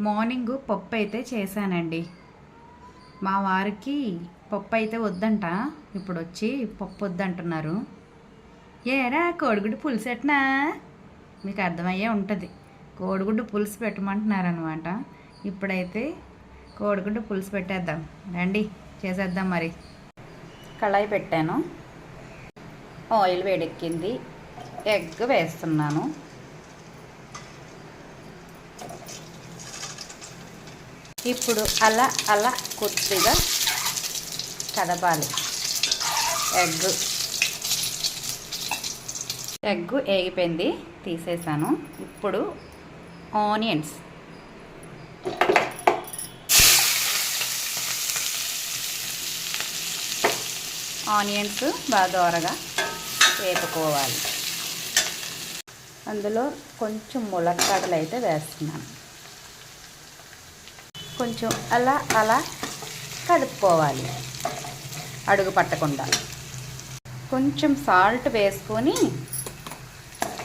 Morning పప్పు అయితే చేశానండి. మా వారికి పప్పు అయితే వద్దంట. ఇప్పుడు వచ్చి పప్పు వద్దంటున్నారు ఏరా కోడిగుడ్డు పులుసు ఎట్నా? మీకు అర్థమయ్యే ఉంటుంది. కోడిగుడ్డు పులుసు పెట్టమంటున్నారు అనమాట ఇప్పుడైతే కోడిగుడ్డు పులుసు పెట్టేద్దాం. రండి చేసేద్దాం మరి. కళాయి పెట్టాను. ఆయిల్ వేడెక్కింది. ఎగ్ వేస్తున్నాను. ఇప్పుడు అలా అలా కొద్దిగా కదపాలి. ఎగ్. ఎగ్ వేగిపోయింది తీసేసాను. ఇప్పుడు ఆనియన్స్. ఆనియన్స్ బాగా దోరగా వేపుకోవాలి. అందులో కొంచెం ములక్కాడలు అయితే వేస్తున్నాను. కొంచెం అలా అలా కలుపుకోవాలి అడుగు పట్టకుండా. కొంచెం సాల్ట్ వేసుకొని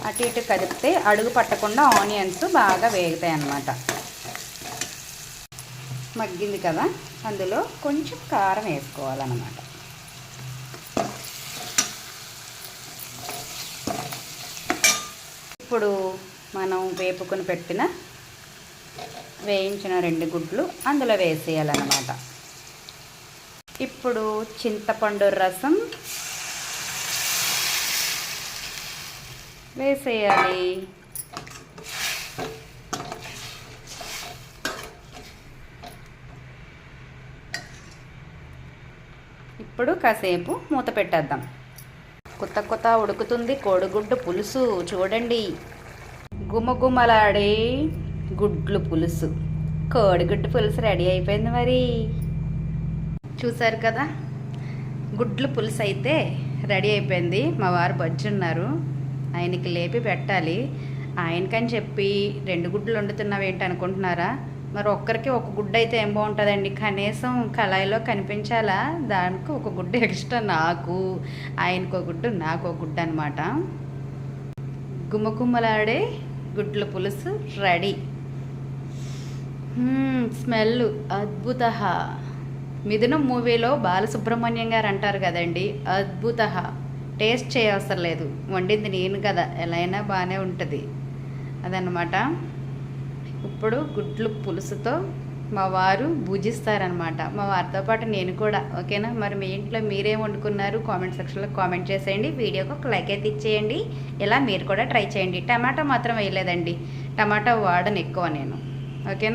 అటు ఇటు కదిపితే అడుగు పట్టకుండా ఆనియన్స్ బాగా వేగుతాయి అన్నమాట. మగ్గింది కదా అందులో కొంచెం కారం వేసుకోవాలన్నమాట. ఇప్పుడు మనం వేపుకొని పెట్టిన వేయించిన రెండు గుడ్లు అందులో వేసేయాలన్నమాట. ఇప్పుడు చింతపండు రసం వేసేయాలి. ఇప్పుడు కాసేపు మూత పెట్టేద్దాం. కొత్త కొత్త ఉడుకుతుంది కోడిగుడ్డు పులుసు చూడండి. గుమగుమలాడే గుడ్లు పులుసు. కోడిగుడ్డు పులుసు రెడీ అయిపోయింది మరి. చూసారు కదా? గుడ్లు పులుసు అయితే రెడీ అయిపోయింది. మా వారు బజ్జున్నారు. ఆయనకి లేపి పెట్టాలి. ఆయనకని చెప్పి రెండు గుడ్లు వండుతున్నావు ఏంటి అనుకుంటున్నారా? మరి ఒక్కరికి ఒక గుడ్డ అయితే ఏం బాగుంటుందండి? కనీసం కళాయిలో కనిపించాలా? దానికి ఒక గుడ్డ ఎక్స్ట్రా నాకు ఆయనకు ఒక గుడ్డు నాకు ఒక గుడ్డ అనమాట గుమ్మగుమ్మలాడే గుడ్ల పులుసు రెడీ. స్మెల్ అద్భుత మిథునం మూవీలో బాలసుబ్రహ్మణ్యం గారు అంటారు కదండి అద్భుత టేస్ట్ చేయవసరం లేదు. వండింది నేను కదా ఎలా అయినా బాగానే ఉంటుంది. అదనమాట ఇప్పుడు గుడ్లు పులుసుతో మా వారు భుజిస్తారనమాట మా వారితో పాటు నేను కూడా ఓకేనా? మరి మీ ఇంట్లో మీరేం వండుకున్నారు? కామెంట్ సెక్షన్లో కామెంట్ చేసేయండి. వీడియోకి ఒక లైక్ అయితే ఇచ్చేయండి. ఇలా మీరు కూడా ట్రై చేయండి. టమాటా మాత్రం వేయలేదండి. టమాటా వాడను ఎక్కువ నేను. ఓకేనా?